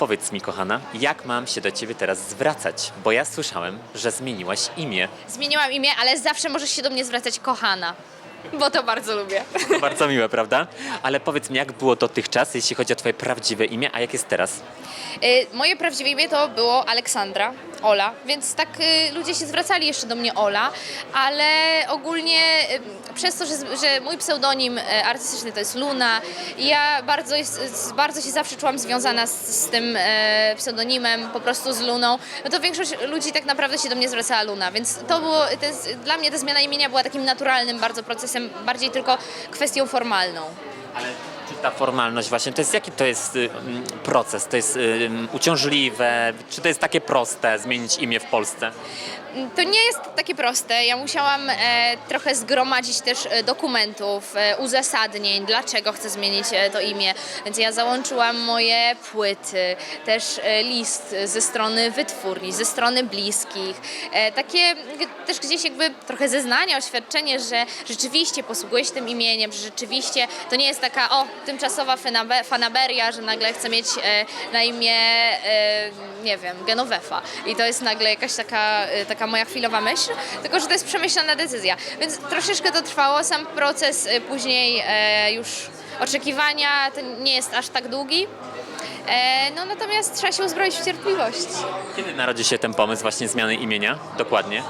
powiedz mi, kochana, jak mam się do ciebie teraz zwracać? Bo ja słyszałem, że zmieniłaś imię. Zmieniłam imię, ale zawsze możesz się do mnie zwracać kochana. Bo to bardzo lubię. To bardzo miłe, prawda? Ale powiedz mi, jak było dotychczas, jeśli chodzi o twoje prawdziwe imię, a jak jest teraz? Y, Moje prawdziwe imię to było Aleksandra, Ola, więc tak y, ludzie się zwracali jeszcze do mnie Ola, ale ogólnie y, przez to, że, że mój pseudonim artystyczny to jest Luna, ja bardzo, bardzo się zawsze czułam związana z, z tym pseudonimem, po prostu z Luną, no to większość ludzi tak naprawdę się do mnie zwracała Luna, więc to było, to jest, dla mnie ta zmiana imienia była takim naturalnym bardzo procesem, bardziej tylko kwestią formalną. Ale ta formalność właśnie, to jest jaki to jest y, mm, proces? To jest uciążliwe? Czy to jest takie proste, zmienić imię w Polsce? To nie jest takie proste. Ja musiałam e, trochę zgromadzić też e, dokumentów, e, uzasadnień, dlaczego chcę zmienić e, to imię. Więc ja załączyłam moje płyty, też e, list ze strony wytwórni, ze strony bliskich. E, takie g- też gdzieś jakby trochę zeznania, oświadczenie, że rzeczywiście posługuję się tym imieniem, że rzeczywiście to nie jest taka o, tymczasowa fanaberia, że nagle chcę mieć e, na imię, e, nie wiem, Genovefa. I to jest nagle jakaś taka, e, taka moja chwilowa myśl, tylko że to jest przemyślana decyzja. Więc troszeczkę to trwało, sam proces później już oczekiwania to nie jest aż tak długi. No natomiast trzeba się uzbroić w cierpliwość. Kiedy narodzi się ten pomysł właśnie zmiany imienia? Dokładnie.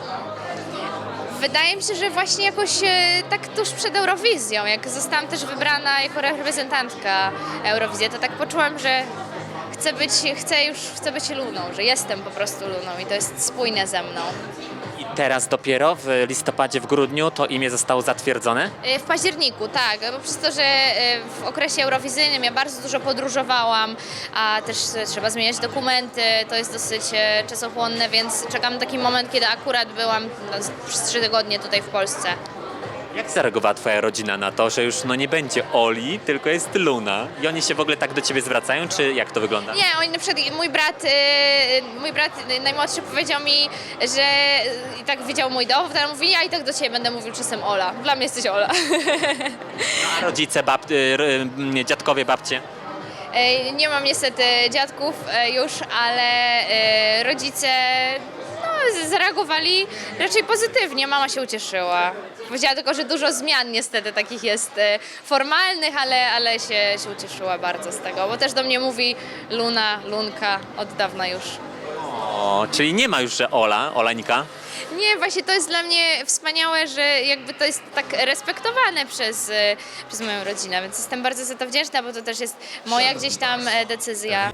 Wydaje mi się, że właśnie jakoś e, tak tuż przed Eurowizją, jak zostałam też wybrana jako reprezentantka Eurowizji, to tak poczułam, że chcę być, chcę już, chcę być Luną, że jestem po prostu Luną i to jest spójne ze mną. I teraz dopiero w listopadzie, w grudniu to imię zostało zatwierdzone? E, W październiku, tak, bo przez to, że e, w okresie eurowizyjnym ja bardzo dużo podróżowałam, a też e, trzeba zmieniać dokumenty, to jest dosyć czasochłonne, więc czekam na taki moment, kiedy akurat byłam no, przez trzy tygodnie tutaj w Polsce. Jak zareagowała twoja rodzina na to, że już no nie będzie Oli, tylko jest Luna? I oni się w ogóle tak do ciebie zwracają, czy jak to wygląda? Nie, oni na przykład, mój brat, e, mój brat najmłodszy powiedział mi, że i tak widział mój dowód, ale mówi, ja i tak do ciebie będę mówił czasem Ola. Dla mnie jesteś Ola. A rodzice, bab, y, y, dziadkowie, babcie? E, Nie mam niestety dziadków e, już, ale rodzice no, zareagowali raczej pozytywnie. Mama się ucieszyła. Powiedziała tylko, że dużo zmian niestety takich jest e, formalnych, ale, ale się, się ucieszyła bardzo z tego, bo też do mnie mówi Luna, Lunka od dawna już. O, czyli nie ma już, że Ola, Olańka. Nie, właśnie to jest dla mnie wspaniałe, że jakby to jest tak respektowane przez, e, przez moją rodzinę, więc jestem bardzo za to wdzięczna, bo to też jest moja gdzieś tam e, decyzja.